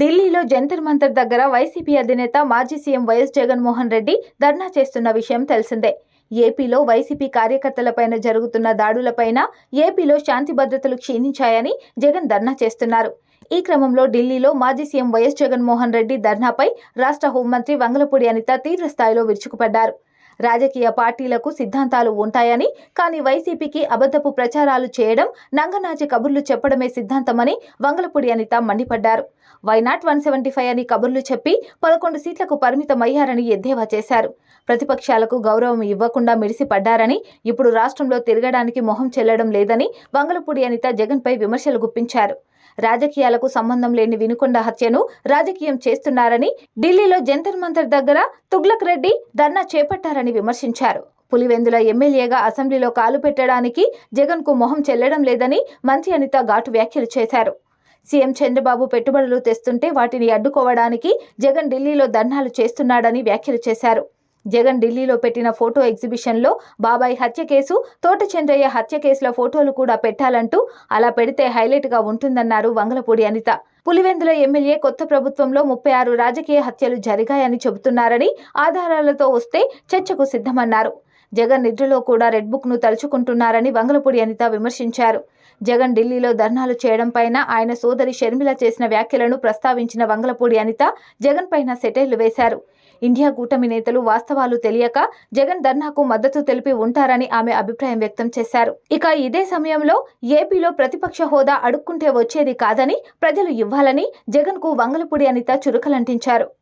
ఢిల్లీలో జంతర్ మంతర్ దగ్గర వైసీపీ అధినేత మాజీ సీఎం వైఎస్ జగన్మోహన్ రెడ్డి ధర్నా చేస్తున్న విషయం తెలిసిందే. ఏపీలో వైసీపీ కార్యకర్తలపైన జరుగుతున్న దాడులపైన ఏపీలో శాంతి భద్రతలు క్షీణించాయని జగన్ ధర్నా చేస్తున్నారు. ఈ క్రమంలో ఢిల్లీలో మాజీ సీఎం వైఎస్ జగన్మోహన్ రెడ్డి ధర్నాపై రాష్ట్ర హోంమంత్రి వంగలపూడి అనిత తీవ్ర స్థాయిలో విరుచుకుపడ్డారు. రాజకీయ పార్టీలకు సిద్ధాంతాలు ఉంటాయని కానీ వైసీపీకి అబద్ధపు ప్రచారాలు చేయడం నంగనాచి కబుర్లు చెప్పడమే సిద్ధాంతమని వంగలపూడి అనిత మండిపడ్డారు. వైనాట్ వన్ సెవెంటీ ఫైవ్ అని కబుర్లు చెప్పి పదకొండు సీట్లకు పరిమితమయ్యారని ఎద్దేవా చేశారు. ప్రతిపక్షాలకు గౌరవం ఇవ్వకుండా మిడిసిపడ్డారని ఇప్పుడు రాష్ట్రంలో తిరగడానికి మొహం చెల్లడం లేదని వంగలపూడి అనిత జగన్పై విమర్శలు గుప్పించారు. రాజకీయాలకు సంబంధం లేని వినుకొండ హత్యను రాజకీయం చేస్తున్నారని ఢిల్లీలో జంతర్ మంతర్ దగ్గర తుగ్లక్ రెడ్డి ధర్నా చేపట్టారని విమర్శించారు. పులివెందుల ఎమ్మెల్యేగా అసెంబ్లీలో కాలు పెట్టడానికి జగన్కు మొహం చెల్లడం లేదని మంత్రి అనిత ఘాటు వ్యాఖ్యలు చేశారు. సీఎం చంద్రబాబు పెట్టుబడులు తెస్తుంటే వాటిని అడ్డుకోవడానికి జగన్ ఢిల్లీలో ధర్నాలు చేస్తున్నాడని వ్యాఖ్యలు చేశారు. జగన్ ఢిల్లీలో పెట్టిన ఫోటో ఎగ్జిబిషన్లో బాబాయ్ హత్య కేసు తోట చంద్రయ్య హత్య కేసుల ఫోటోలు కూడా పెట్టాలంటూ అలా పెడితే హైలైట్గా ఉంటుందన్నారు వంగలపూడి అనిత. పులివెందుల ఎమ్మెల్యే కొత్త ప్రభుత్వంలో ముప్పై ఆరు రాజకీయ హత్యలు జరిగాయని చెబుతున్నారని ఆధారాలతో వస్తే చర్చకు సిద్ధమన్నారు. జగన్ నిద్రలో కూడా రెడ్ బుక్ను తలుచుకుంటున్నారని బంగలపూడి అనిత విమర్శించారు. జగన్ ఢిల్లీలో ధర్నాలు చేయడం పైన ఆయన సోదరి షర్మిల చేసిన వ్యాఖ్యలను ప్రస్తావించిన వంగలపూడి అనిత జగన్ పైన సెటైర్లు వేశారు. ఇండియా కూటమి నేతలు వాస్తవాలు తెలియక జగన్ ధర్నాకు మద్దతు తెలిపి ఉంటారని ఆమె అభిప్రాయం వ్యక్తం చేశారు. ఇక ఇదే సమయంలో ఏపీలో ప్రతిపక్ష హోదా అడుక్కుంటే వచ్చేది కాదని ప్రజలు ఇవ్వాలని జగన్కు వంగలపూడి అనిత చురుకలంటించారు.